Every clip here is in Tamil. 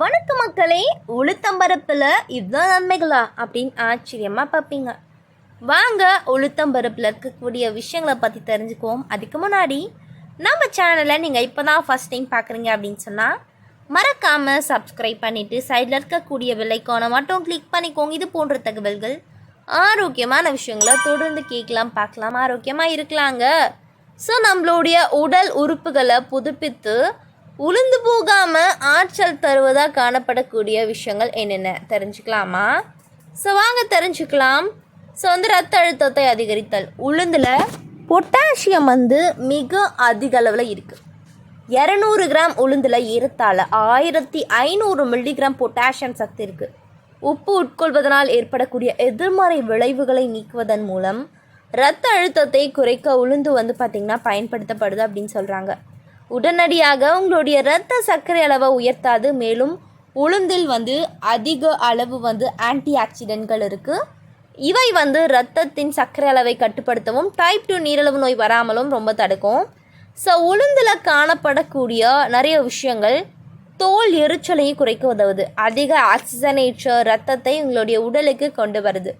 வணக்க மக்களே உளுத்தம்பருப்பில் இதுதான் நன்மைகளா அப்படின்னு ஆச்சரியமாக பார்ப்பீங்க. வாங்க உளுத்தம்பருப்பில் இருக்கக்கூடிய விஷயங்களை பற்றி தெரிஞ்சுக்குவோம். அதுக்கு முன்னாடி நம்ம சேனலை நீங்கள் இப்போ தான் ஃபஸ்ட் டைம் பார்க்குறீங்க அப்படின்னு சொன்னால் மறக்காமல் சப்ஸ்கிரைப் பண்ணிவிட்டு சைடில் இருக்கக்கூடிய விலைக்கான மட்டும் கிளிக் பண்ணிக்கோங்க. இது போன்ற தகவல்கள் ஆரோக்கியமான விஷயங்களை தொடர்ந்து கேட்கலாம் பார்க்கலாம் ஆரோக்கியமாக இருக்கலாங்க. ஸோ நம்மளுடைய உடல் உறுப்புகளை புதுப்பித்து உளுந்து போகாம ஆற்றல் தருவதாக காணப்படக்கூடிய விஷயங்கள் என்னென்ன? தெரிஞ்சுக்கலாமா? ஸோ வாங்க தெரிஞ்சுக்கலாம். ஸோ வந்து ரத்த அழுத்தத்தை அதிகரித்தல். உளுந்தில் பொட்டாசியம் வந்து மிக அதிக அளவில் இருக்குது இரநூறு கிராம் உளுந்தில் ஏறத்தாழ ஆயிரத்தி ஐநூறு மில்லிகிராம் பொட்டாசியம் சக்தி இருக்குது உப்பு உட்கொள்வதனால் ஏற்படக்கூடிய எதிர்மறை விளைவுகளை நீக்குவதன் மூலம் இரத்த அழுத்தத்தை குறைக்க உளுந்து வந்து பார்த்திங்கன்னா பயன்படுத்தப்படுது அப்படின்னு சொல்கிறாங்க உடனடியாக உங்களுடைய இரத்த சர்க்கரை அளவை உயர்த்தாது. மேலும் உளுந்தில் வந்து அதிக அளவு வந்து ஆன்டி ஆக்சிடென்ட்கள் இருக்குது இவை வந்து இரத்தத்தின் சர்க்கரை அளவை கட்டுப்படுத்தவும் டைப் டூ நீரிழிவு நோய் வராமலும் ரொம்ப தடுக்கும். ஸோ உளுந்தில் காணப்படக்கூடிய நிறைய விஷயங்கள் தோல் எரிச்சலையும் குறைக்க உதவுது. அதிக ஆக்சிஜனேற்ற ரத்தத்தை உங்களுடைய உடலுக்கு கொண்டு வருது.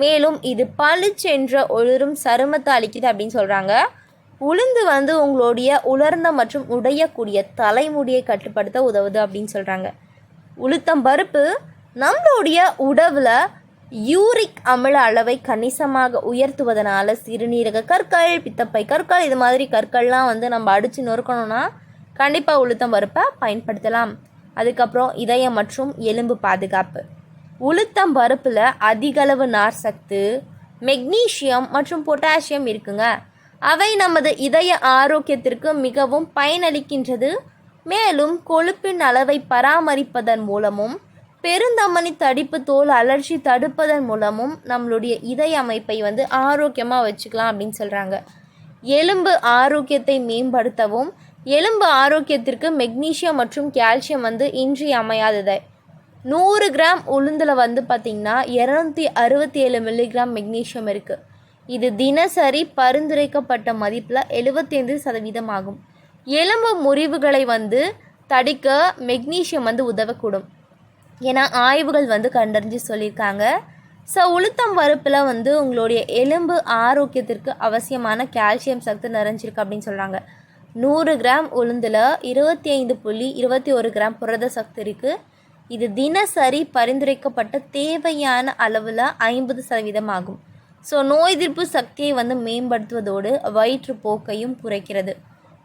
மேலும் இது பளிச்சென்ற ஒளிரும் சருமத்தை அளிக்குது அப்படின்னு சொல்கிறாங்க உளுந்து வந்து உங்களுடைய உலர்ந்த மற்றும் உடையக்கூடிய தலைமுடியை கட்டுப்படுத்த உதவுது அப்படின்னு சொல்கிறாங்க உளுத்தம் பருப்பு நம்மளுடைய உடவில் யூரிக் அமில அளவை கணிசமாக உயர்த்துவதனால சிறுநீரக கற்கள் பித்தப்பை கற்கள் இது மாதிரி கற்கள்லாம் வந்து நம்ம அடித்து நொறுக்கணும்னா கண்டிப்பாக உளுத்தம் பருப்பை பயன்படுத்தலாம். அதுக்கப்புறம் இதயம் மற்றும் எலும்பு பாதுகாப்பு. உளுத்தம் பருப்பில் அதிகளவு நார் சத்து மெக்னீஷியம் மற்றும் பொட்டாசியம் இருக்குங்க. அவை நமது இதய ஆரோக்கியத்திற்கு மிகவும் பயனளிக்கின்றது. மேலும் கொழுப்பின் அளவை பராமரிப்பதன் மூலமும் பெருந்தமனி தடிப்பு தோல் அலர்ஜி தடுப்பதன் மூலமும் நம்மளுடைய இதய அமைப்பை வந்து ஆரோக்கியமாக வச்சுக்கலாம் அப்படின்னு சொல்கிறாங்க எலும்பு ஆரோக்கியத்தை மேம்படுத்தவும் எலும்பு ஆரோக்கியத்திற்கு மெக்னீஷியம் மற்றும் கால்சியம் வந்து இன்றியமையாதது. நூறு கிராம் உளுந்தில் வந்து பார்த்திங்கன்னா இரநூத்தி அறுபத்தி ஏழு மில்லிகிராம் மெக்னீஷியம் இருக்குது இது தினசரி பரிந்துரைக்கப்பட்ட மதிப்பில் எழுபத்தைந்து சதவீதம் ஆகும் எலும்பு முறிவுகளை வந்து தடிக்க மெக்னீஷியம் வந்து உதவக்கூடும். ஏன்னா ஆய்வுகள் வந்து கண்டறிஞ்சு சொல்லியிருக்காங்க. ஸோ உளுத்தம் பருப்பில் வந்து உங்களுடைய எலும்பு ஆரோக்கியத்திற்கு அவசியமான கால்சியம் சக்தி நிறைஞ்சிருக்கு அப்படின்னு சொல்கிறாங்க நூறு கிராம் உளுந்தில் இருபத்தி ஐந்து புள்ளி இருபத்தி ஒரு கிராம் புரத சக்தி இருக்குது இது தினசரி பரிந்துரைக்கப்பட்ட தேவையான அளவில் ஐம்பது சதவீதம் ஆகும் ஸோ நோய் எதிர்ப்பு சக்தியை வந்து மேம்படுத்துவதோடு வயிற்றுப்போக்கையும் குறைக்கிறது.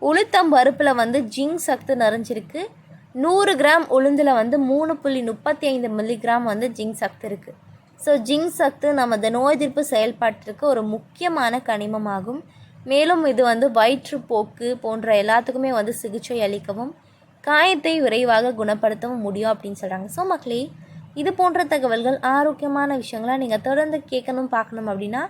உளுத்தம் பருப்பில் வந்து ஜிங்க் சத்து நிறைஞ்சிருக்கு. நூறு கிராம் உளுந்தில் வந்து மூணு புள்ளி முப்பத்தி ஐந்து மில்லிகிராம் வந்து ஜிங்க் சக்தி இருக்குது ஸோ ஜிங்க் சத்து நமது நோய் எதிர்ப்பு செயல்பாட்டிற்கு ஒரு முக்கியமான கனிமமாகும். மேலும் இது வந்து வயிற்றுப்போக்கு போன்ற எல்லாத்துக்குமே வந்து சிகிச்சை அளிக்கவும் காயத்தை விரைவாக குணப்படுத்தவும் முடியும் அப்படின்னு சொல்கிறாங்க ஸோ மக்களே இது போன்ற தகவல்கள் ஆரோக்கியமான விஷயங்களை நீங்கள் தொடர்ந்து கேட்கணும் பார்க்கணும் அப்படின்னா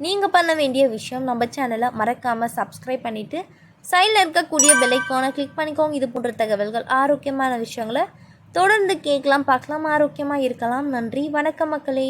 நீங்கள் பண்ண வேண்டிய விஷயம் நம்ம சேனலை மறக்காமல் சப்ஸ்கிரைப் பண்ணிவிட்டு சைடில் இருக்கக்கூடிய பெல்லைக்கான கிளிக் பண்ணிக்கோங்க. இது போன்ற தகவல்கள் ஆரோக்கியமான விஷயங்களை தொடர்ந்து கேட்கலாம் பார்க்கலாம் ஆரோக்கியமாக இருக்கலாம். நன்றி வணக்கம் மக்களே.